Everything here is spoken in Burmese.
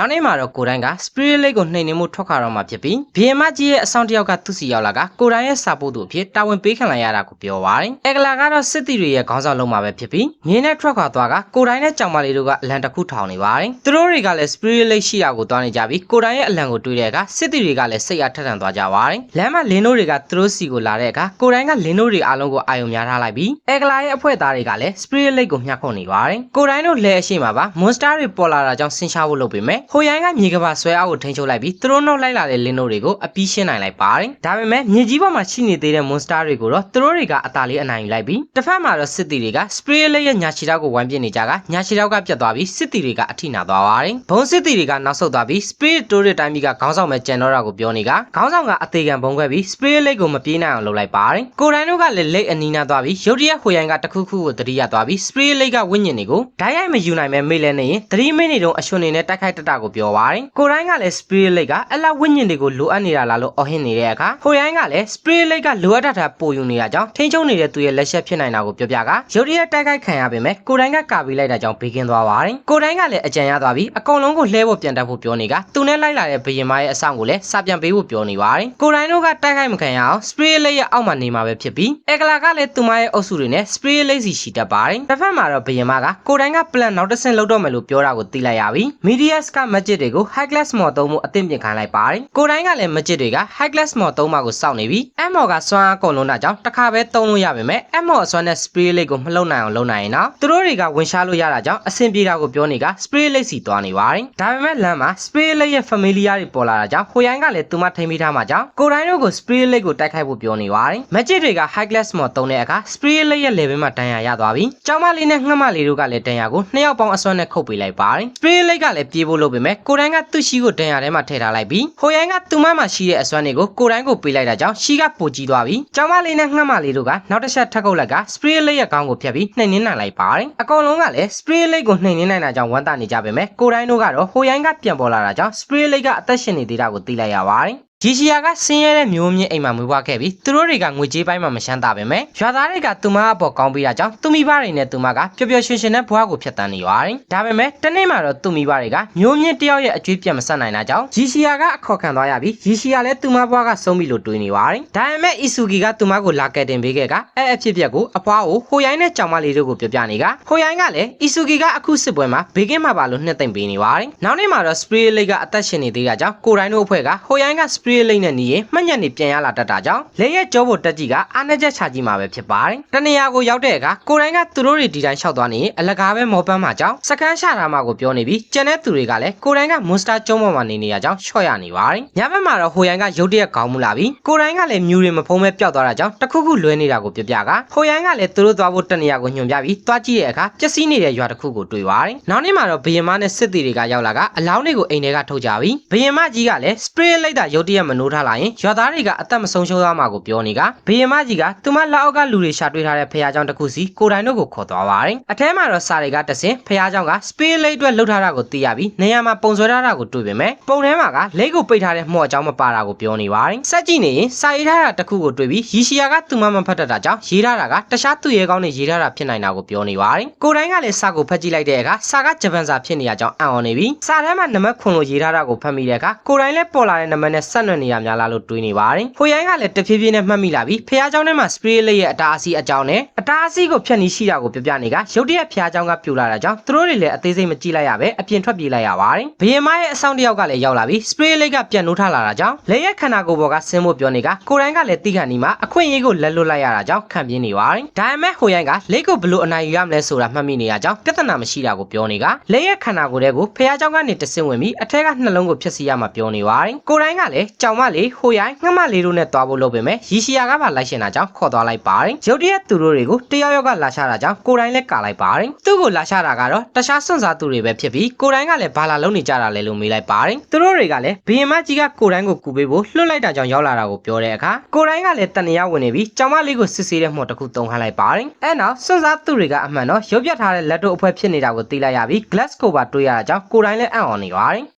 နောက်နေ့မှာတော့ကိုတိုင်းက Spirit Lake ကိုနှိမ်နင်းမှုထွက်ခွာတော့မှာဖြစ်ပြီးဘီယမကြီးရဲ့အဆောင်တစ်ယောက်ကသူ့စီရောက်လာကကိုတိုင်းရဲ့စာပို့သူအဖြစ်တာဝန်ပေးခံလိုက်ရတာကိုပြောပါတယ်။အကလာကတော့စစ်တီတွေရဲ့ခေါင်းဆောင်လုံးမှာပဲဖြစ်ပြီးမြင်းနဲ့ထွက်ခွာသွားကကိုတိုင်းနဲ့ကြောင်မလေးတို့ကအလံတစ်ခုထောင်နေပါတယ်။သူတို့တွေကလည်း Spirit Lake ရှိရာကိုသွားနေကြပြီးကိုတိုင်းရဲ့အလံကိုတွေးတဲ့အခါစစ်တီတွေကလည်းစိတ်အားထက်ထန်သွားကြပါတယ်။လမ်းမှာလင်းတို့တွေကသူတို့စီကိုလာတဲ့အခါကိုတိုင်းကလင်းတို့တွေအားလုံးကိုအာယုံများထားလိုက်ပြီးအကလာရဲ့အဖွဲ့သားတွေကလည်း Spirit Lake ကိုမျှခုံနေပါတယ်။ကိုတိုင်းတို့လဲအရှိမှာပါ Monster တွေပေါ်လာတာကြောင့်ဆင်းရှားဖို့လုပ်ပေမဲ့ဟိုရိုင်းကမြေကပါဆွဲအားကိုထိန်းချုပ်လိုက်ပြီးသူတို့နှုတ်လိုက်လာတဲ့လင်းတို့တွေကိုအပီးရှင်းနိုင်လိုက်ပါတယ်။ဒါပေမဲ့မြေကြီးပေါ်မှာရှိနေသေးတဲ့ Monster တွေကိုတော့သူတို့တွေကအသာလေးအနိုင်ယူလိုက်ပြီးတစ်ဖက်မှာတော့စစ်တီတွေက Spirit Lake ရဲ့ညာချီတောက်ကိုဝိုင်းပြစ်နေကြကညာချီတောက်ကပြတ်သွားပြီးစစ်တီတွေကအထိနာသွားပါတယ်။ဘုံစစ်တီတွေကနောက်ဆုတ်သွားပြီး Spirit တိုးတဲ့တိုင်းပြည်ကခေါင်းဆောင်မဲ့ကြံတော့တာကိုပြောနေကခေါင်းဆောင်ကအသေးခံဘုံခွဲပြီး Spirit Lake ကိုမပြေးနိုင်အောင်လုပ်လိုက်ပါတယ်။ကိုရိုင်းတို့ကလည်းလက်အနီးနာသွားပြီးရုတ်တရက်ဟိုရိုင်းကတစ်ခုခုကိုတတိယသွားပြီး Spirit Lake ကဝိညာဉ်တွေကိုဓာတ်ရိုက်မယူနိုင်မဲ့မေ့လဲနေရင်သတိမိနေတုန်းအရွှန်နေနဲ့တိုက်ခိုက်တတ်တာကိုပြောပါတယ်။ကိုရိုင်းကလည်း Spirit Lake ကအလဝိညာဉ်တွေကိုလိုအပ်နေတာလားလို့အော်ဟစ်နေတဲ့အခါဟိုရိုင်းကလည်း Spirit Lake ကလိုအပ်တာတာပိုယူနေတာကြောင့်ထိန်းချုပ်နေတဲ့သူရဲ့လက်ချက်ဖြစ်နိုင်တာကိုပြောပြကရုတ်တရက်တိုက်ခိုက်ခံရပေမဲ့ကိုရိုင်းကကာပြီးလိုက်တာကြောင့်ဘေးကင်းသွားပါတယ်။ကိုရိုင်းကလည်းအကြံရသွားပြီးအကုန်လုံးကိုလှဲဖို့ပြန်တက်ဖို့ပြောနေကသူနဲ့လိုက်လာတဲ့ဘယင်မရဲ့အဆောင်ကိုလည်းစပြန်ပေးဖို့ပြောနေပါတယ်။ကိုရိုင်းတို့ကတိုက်ခိုက်မခံရအောင် Spirit Lake ရဲ့အောက်မှာနေမှာပဲဖြစ်ပြီးအကလာကလည်းသူမရဲ့အုပ်စုတွေနဲ့ Spirit Lake စီရှိတတ်ပါတယ်။တစ်ဖက်မှာတော့ဘယင်မကကိုရိုင်းက plan နောက်တစ်ဆင့်လုပ်တော့မယ်လို့ပြောတာကိုသိလိုက်ရပြီး Medias က magic တွေကို high class mod သုံးဖို့အသင့်ပြင်ခိုင်းလိုက်ပါတယ်။ကိုရိုင်းကလည်း magic တွေက high class mod သုံးပါကိုစောင့်နေပြီး M mod ကစွမ်းအားကုန်လုံးတာကြောင့်တစ်ခါပဲသုံးလို့ရပါမယ် M mod အစွမ်းနဲ့ Spirit Lake ကိုမလှုပ်နိုင်အောင်လုပ်နိုင်ရင်တော့သူတို့တွေကဝင်ရှားလို့ရတာကြောင့်အဆင်ပြေတာကိုပြောနေက Spirit Lake စီသွားနေပါတယ်။ဒါပေမဲ့လမ်းမှာ Spirit Lake ရဲ့ familiar တွေပေါ်လာတာကြောင့်ဟိုရိုင်းကလည်းသူမထိန်မိထားမှာကြောင့်ကိုရိုင်းတို့ကို Spirit Lake ကိုတိုက်ခိုက်ဖို့ပြောနေပါတယ်။ magic တွေက high class mod သုံးတဲ့အခါ Spirit Lake ရဲ့ level မှာတန်ရာရသွားပြီးကျောင်းမလေးနဲ့ငှက်မလေးတို့ကလည်းတန်ရာကိုနှစ်ယောက်ပေါင်းအစွမ်းနဲ့ခုတ်ပေးလိုက်ပါတယ်။ Spirit Lake ကလည်းပြေးဖို့လုပ်ပေမဲ့ကိုရိုင်းကသူ့ရှိကိုတန်ရာထဲမှာထည့်ထားလိုက်ပြီးဟိုရိုင်းကသူမမှာရှိတဲ့အစွမ်းတွေကိုကိုရိုင်းကိုပေးလိုက်တာကြောင့်ရှိကပိုကြီးသွားပြီးကျောင်းမလေးနဲ့ငှက်မလေးတို့ကနောက်တစ်ချက်ထပ်ခုတ်လိုက်က Spirit Lake ရဲ့ခေါင်းကိုဖြတ်ပြီးနှိမ်နင်းနိုင်လိုက်ပါတယ်။အကောင်လုံးကလည်း Spirit Lake ကိုနှိမ်နင်းနိုင်တာကြောင့်ဝမ်းသာနေကြပေမဲ့ကိုရိုင်းတို့ကတော့ဟိုရိုင်းကပြန်ပေါ်လာတာကြောင့် Spirit Lake ကအသက်ရှင်နေသေးတာကိုသိလိုက်ရပါတယ်။ ဂျီရှီယာကဆင်းရဲတဲ့မျိုးမြင့်အိမ်မှာမွေးဖွားခဲ့ပြီးသူတို့တွေကငွေကြေးပိုင်းမှာမရှမ်းသာပေမဲ့ရွာသားတွေကသူမအပေါ်ကောင်းပေးတာကြောင့်သူမိဘတွေနဲ့သူမကပျော်ပျော်ရွှင်ရွှင်နဲ့ဘဝကိုဖျက်ဆီးနေပါတယ်။ဒါပေမဲ့တနေ့မှာတော့သူမိဘတွေကမျိုးမြင့်တယောက်ရဲ့အကျွေးပြတ်မဆက်နိုင်တာကြောင့်ဂျီရှီယာကအခေါ်ခံသွားရပြီးဂျီရှီယာလည်းသူမဘဝကဆုံးပြီလို့တွေးနေပါတယ်။ဒါပေမဲ့အီဆူဂီကသူမကိုလာကယ်တင်ပေးခဲ့ကအဲ့အဖြစ်ပြက်ကိုအဖွားကိုဟိုရိုင်းနဲ့ကြောင်မလေးတို့ကိုပြောပြနေကဟိုရိုင်းကလည်းအီဆူဂီကအခုစစ်ပွဲမှာဘေကင်းမှာပါလို့နှစ်သိမ့်ပေးနေပါတယ်။နောက်နေ့မှာတော့ Spirit Lake ကအသက်ရှင်နေသေးတာကြောင့်ကိုရိုင်းတို့အဖွဲ့ကဟိုရိုင်းက Spirit Lake နဲ့နေရင်မှတ်ညက်နေပြန်ရလာတတ်တာကြောင့်လေရဲ့ကြောဖို့တက်ကြီးကအာဏာချက်ချကြီးမှာပဲဖြစ်ပါတယ်။တနေရာကိုရောက်တဲ့အခါကိုရိုင်းကသူတို့တွေဒီတိုင်းလျှောက်သွားနေရင်အလကားပဲမောပန်းမှာကြောင့်စကန်းရှာထားမှာကိုပြောနေပြီးကျန်တဲ့သူတွေကလည်းကိုရိုင်းကမွန်စတာကျုံးပေါ်မှာနေနေရကြောင်းချော့ရနေပါတယ်။ညဘက်မှာတော့ဟိုရိုင်းကရုတ်တရက်ခေါင်းမူလာပြီးကိုရိုင်းကလည်းမြူတွေမဖုံးပဲပျောက်သွားတာကြောင့်တခုခုလွဲနေတာကိုပြပြကဟိုရိုင်းကလည်းသူတို့သွားဖို့တနေရာကိုညွှန်ပြပြီးသွားကြည့်တဲ့အခါပျက်စီးနေတဲ့ရွာတစ်ခုကိုတွေ့ပါတယ်။နောက်နေ့မှာတော့ဘယင်မနဲ့စစ်တီတွေကရောက်လာကအလောင်းတွေကိုအိမ်ထဲကထုတ်ကြပြီးဘယင်မကြီးကလည်း spray လိုက်တာရုတ်တရက်မနိုးထားလာရင်ရွာသားတွေကအသက်မဆုံးရှုံးသွားမှာကိုပြောနေကဘယင်မကြီးကသူမလက်အောက်ကလူတွေရှာတွေ့ထားတဲ့ဖះเจ้าတစ်ခုစီကိုတိုင်တို့ကိုခေါ်သွားပါတယ်။အထဲမှာတော့စာတွေကတဆင်ဖះเจ้าက spray လိတ်အတွက်လှုပ်ထားတာကိုသိရပြီးနေရာမှာပုံဆွဲထားတာကိုတွေ့ပေမဲ့ပုံထဲမှာကလိတ်ကိုပိတ်ထားတဲ့မှော့အကြောင်းမပါတာကိုပြောနေပါတယ်။စက်ကြည့်နေရင်စာရေးထားတာတစ်ခုကိုတွေ့ပြီးရီရှီယာကသူမမဖတ်တတ်တာကြောင့်ရေးထားတာကတခြားသူရဲကောင်းတွေရေးထားတာဖြစ်နိုင်တာကိုပြောနေပါတယ်။ကိုတိုင်ကလည်းစာကိုဖတ်ကြည့်လိုက်တဲ့အခါစာကဂျပန်စာဖြစ်နေရကြောင်းအံ့ဩနေပြီးစာထဲမှာနံပါတ်ခွန်လို့ရေးထားတာကိုဖတ်မိတဲ့အခါကိုတိုင်လည်းပေါ်လာတဲ့နံပါတ်နဲ့ဆက် နွယ်နေရများလားလို့တွေးနေပါတယ်။ဟိုရိုင်းကလည်းတဖြည်းဖြည်းနဲ့မှတ်မိလာပြီးဖះเจ้าထဲမှာ spray လေးရဲ့အတားအဆီးအကြောင်းနဲ့အတားအဆီးကိုဖြတ်နီးရှိတာကိုပြပြနေကရုတ်တရက်ဖះเจ้าကပြူလာတာကြောင့်သူတို့တွေလည်းအသေးစိတ်မကြည့်လိုက်ရပဲအပြင်ထွက်ပြေးလိုက်ရပါတယ်။ဘယင်မရဲ့အဆောင်တစ်ယောက်ကလည်းရောက်လာပြီး spray လေးကပြန်နိုးထလာတာကြောင့်လက်ရက်ခန္ဓာကိုယ်ပေါ်ကဆင်းဖို့ပြောနေကကိုရိုင်းကလည်းတိခတ်နီမှာအခွင့်အရေးကိုလက်လွတ်လိုက်ရတာကြောင့်ခံပြင်းနေပါတယ်။ဒါပေမဲ့ဟိုရိုင်းကလက်ကိုဘလို့အနိုင်ယူရမလဲဆိုတာမှတ်မိနေရကြောင်းပြဿနာမရှိတာကိုပြောနေကလက်ရက်ခန္ဓာကိုယ်တဲ့ကိုဖះเจ้าကနေတဆင်းဝင်ပြီးအထက်ကနှလုံးကိုဖျက်ဆီးရမှာပြောနေပါတယ်။ကိုရိုင်းကလည်း ကြောင်မလေးဟိုရိုင်းငှက်မလေးတို့နဲ့တွားဖို့လုပ်ပေမဲ့ရီရှီယာကပါလိုက်ရှင်တာကြောင့်ခေါ်သွားလိုက်ပါတယ်။ရုတ်တရက်သူတို့တွေကိုတယောက်ယောက်ကလာရှာတာကြောင့်ကိုတိုင်းလည်းကာလိုက်ပါတယ်။သူ့ကိုလာရှာတာကတော့တခြားစွန့်စားသူတွေပဲဖြစ်ပြီးကိုတိုင်းကလည်းဘာလာလုံးနေကြတာလဲလို့မေးလိုက်ပါတယ်။သူတို့တွေကလည်းဘီယမကြီးကကိုတိုင်းကိုကူပေးဖို့လွှတ်လိုက်တာကြောင့်ရောက်လာတာကိုပြောတဲ့အခါကိုတိုင်းကလည်းတန်တရားဝင်နေပြီးကြောင်မလေးကိုစစ်ဆေးတဲ့မှော်တစ်ခုတုံးခိုင်းလိုက်ပါတယ်။အဲနောက်စွန့်စားသူတွေကအမှန်တော့ရုပ်ပြထားတဲ့လက်တို့အဖွဲဖြစ်နေတာကိုသိလိုက်ရပြီး glass cover တွေ့ရတာကြောင့်ကိုတိုင်းလည်းအံ့ဩနေပါတယ်။